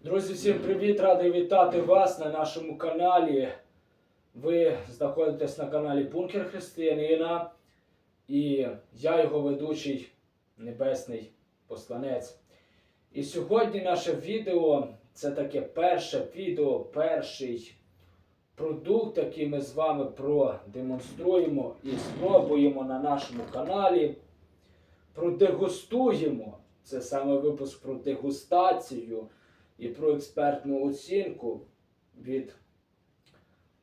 Друзі, всім привіт! Радий вітати вас на нашому каналі. Ви знаходитесь на каналі Бункер Християнина і я його ведучий Небесний Посланець. І сьогодні наше відео це таке перше відео, перший продукт, який ми з вами продемонструємо і спробуємо на нашому каналі. Продегустуємо. Це саме випуск про дегустацію і про експертну оцінку від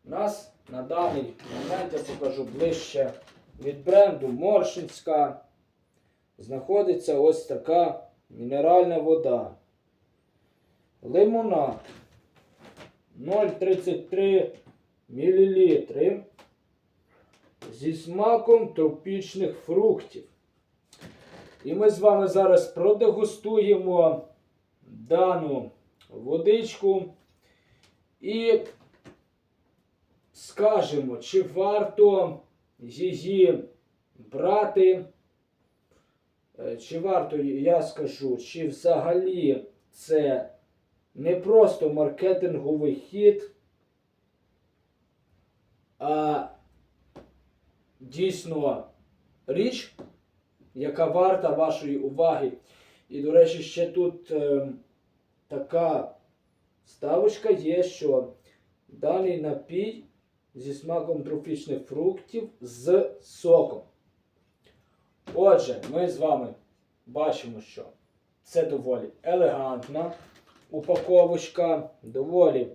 нас на даний момент я покажу ближче від бренду Моршинська. Знаходиться ось така мінеральна вода. Лимонад 0,33 мл зі смаком тропічних фруктів. І ми з вами зараз продегустуємо дану водичку і скажемо, чи варто її брати, е, чи варто, я скажу, чи взагалі це не просто маркетинговий хід, а дійсно річ, яка варта вашої уваги. І, до речі, ще тут е, така ставочка є, що даний напій зі смаком трофічних фруктів з соком. Отже, ми з вами бачимо, що це доволі елегантна упаковочка, доволі,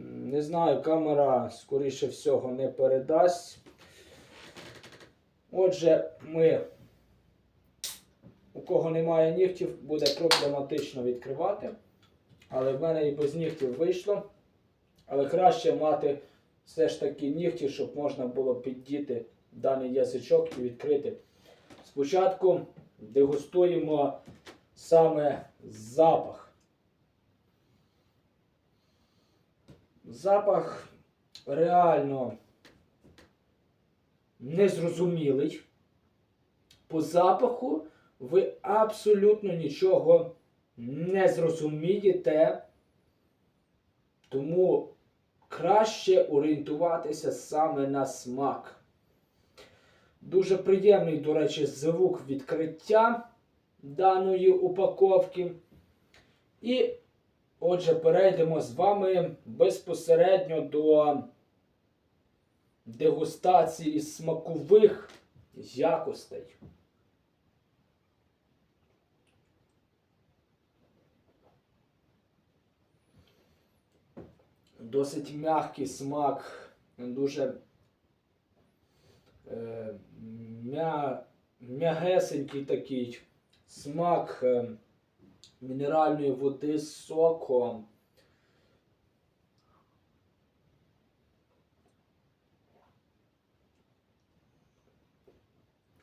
не знаю, камера, скоріше всього, не передасть. Отже, ми, у кого немає нігтів, буде проблематично відкривати. Але в мене і без нігтів вийшло. Але краще мати все ж таки нігті, щоб можна було піддіти даний язичок і відкрити. Спочатку дегустуємо саме запах. Запах реально незрозумілий. По запаху ви абсолютно нічого не зрозумієте, тому краще орієнтуватися саме на смак. Дуже приємний, до речі, звук відкриття даної упаковки. І, отже, перейдемо з вами безпосередньо до дегустації смакових якостей. Досить м'який смак, дуже е, м'я, м'ягесенький такий смак е, мінеральної води з соком.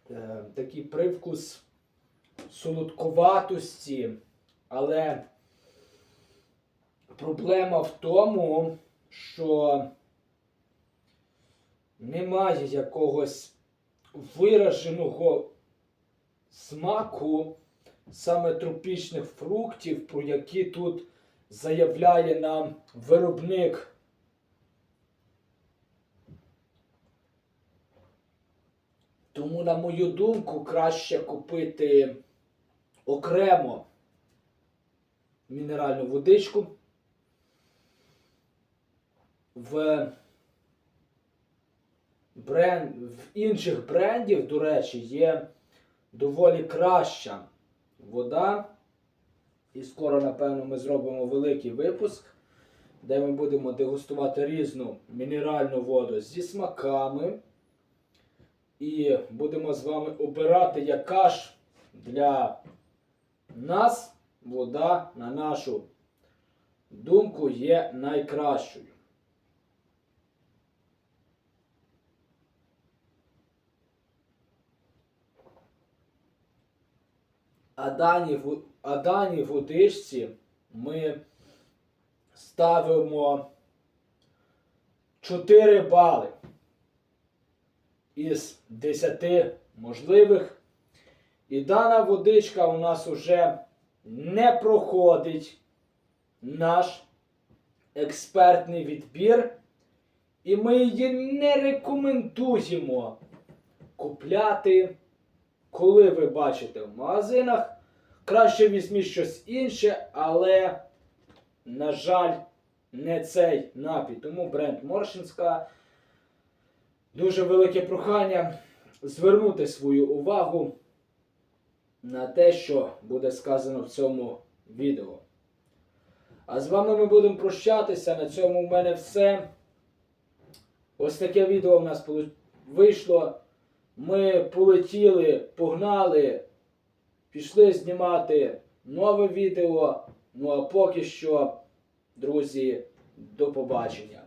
Е, такий привкус солодковатості, але проблема в тому, що немає якогось вираженого смаку саме тропічних фруктів, про які тут заявляє нам виробник. Тому, на мою думку, краще купити окремо мінеральну водичку. В, бренд, в інших брендів, до речі, є доволі краща вода. І скоро, напевно, ми зробимо великий випуск, де ми будемо дегустувати різну мінеральну воду зі смаками. І будемо з вами обирати, яка ж для нас вода, на нашу думку, є найкращою. А даній водичці ми ставимо 4 бали із 10 можливих. І дана водичка у нас уже не проходить наш експертний відбір. І ми її не рекомендуємо купляти, коли ви бачите в магазинах. Краще візьміть щось інше, але, на жаль, не цей напій. Тому бренд Моршинська. Дуже велике прохання звернути свою увагу на те, що буде сказано в цьому відео. А з вами ми будемо прощатися. На цьому в мене все. Ось таке відео в нас вийшло. Ми полетіли, погнали, пішли знімати нове відео. Ну а поки що, друзі, до побачення.